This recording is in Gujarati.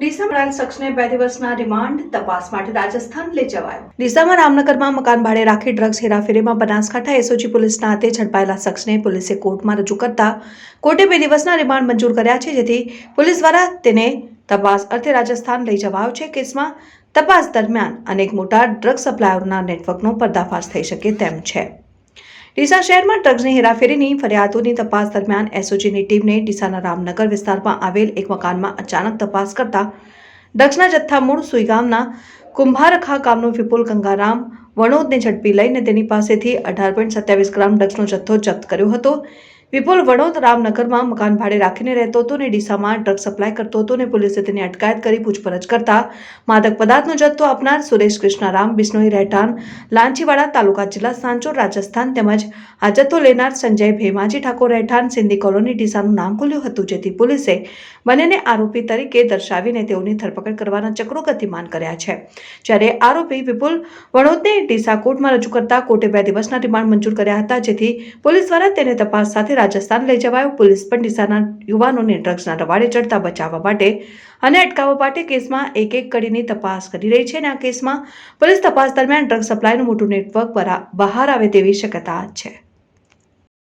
ડીસામાં શખ્સને બે દિવસના રિમાન્ડ તપાસ માટે રાજસ્થાન લઈ જવાયો. ડીસામાં રામનગરમાં મકાન ભાડે રાખી ડ્રગ્સ હેરાફેરીમાં બનાસકાંઠા એસઓજી પોલીસના હાથે ઝડપાયેલા શખ્સને પોલીસે કોર્ટમાં રજૂ કરતા કોર્ટે બે દિવસના રિમાન્ડ મંજૂર કર્યા છે, જેથી પોલીસ દ્વારા તેને તપાસ અર્થે રાજસ્થાન લઈ જવાયો છે. કેસમાં તપાસ દરમિયાન અનેક મોટા ડ્રગ સપ્લાયરોના નેટવર્કનો પર્દાફાશ થઈ શકે તેમ છે. ડીસા શહેરમાં ડ્રગ્સની હેરાફેરીની ફરિયાદોની તપાસ દરમિયાન એસઓજીની ટીમને ડીસાના રામનગર વિસ્તારમાં આવેલ એક મકાનમાં અચાનક તપાસ કરતા ડ્રગ્સના જથ્થા મૂળ સુઈગામના કુંભારખા ગામનો વિપુલ ગંગારામ વણોદને ઝડપી લઈને તેની પાસેથી અઢાર પોઈન્ટ સત્યાવીસ ગ્રામ ડ્રગ્સનો જથ્થો જપ્ત કર્યો હતો. વિપુલ વડોદ રામનગરમાં મકાન ભાડે રાખીને રહેતો હતો અને ડીસામાં ડ્રગ સપ્લાય કરતો હતો અને પોલીસે તેની અટકાયત કરી પૂછપરછ કરતા માદક પદાર્થનો જથ્થો આપનાર સુરેશ કૃષ્ણરામ, બિશ્નોઈ રહેઠાણ, લાંચીવાડા તાલુકા જિલ્લા સાંચોર, રાજસ્થાન તેમજ આ જથ્થો લેનાર સંજય ભેમાજી ઠાકોર રહેઠાણ સિંધી કોલોની ડીસાનું નામ ખુલ્યું હતું, જેથી પોલીસે બંનેને આરોપી તરીકે દર્શાવીને તેઓની ધરપકડ કરવાના ચક્રો ગતિમાન કર્યા છે. જ્યારે આરોપી વિપુલ વણોદને ડીસા કોર્ટમાં રજૂ કરતા કોર્ટે બે દિવસના રિમાન્ડ મંજૂર કર્યા હતા, જેથી પોલીસ દ્વારા તેને તપાસ સાથે રાજસ્થાન લઈ જવાયો. પોલીસ પણ ડીસાના યુવાનોને ડ્રગ્સના રવાડે ચડતા બચાવવા માટે અને અટકાવવા માટે કેસમાં એક એક કડીની તપાસ કરી રહી છે અને આ કેસમાં પોલીસ તપાસ દરમિયાન ડ્રગ સપ્લાયનું મોટું નેટવર્ક બહાર આવે તેવી શક્યતા છે.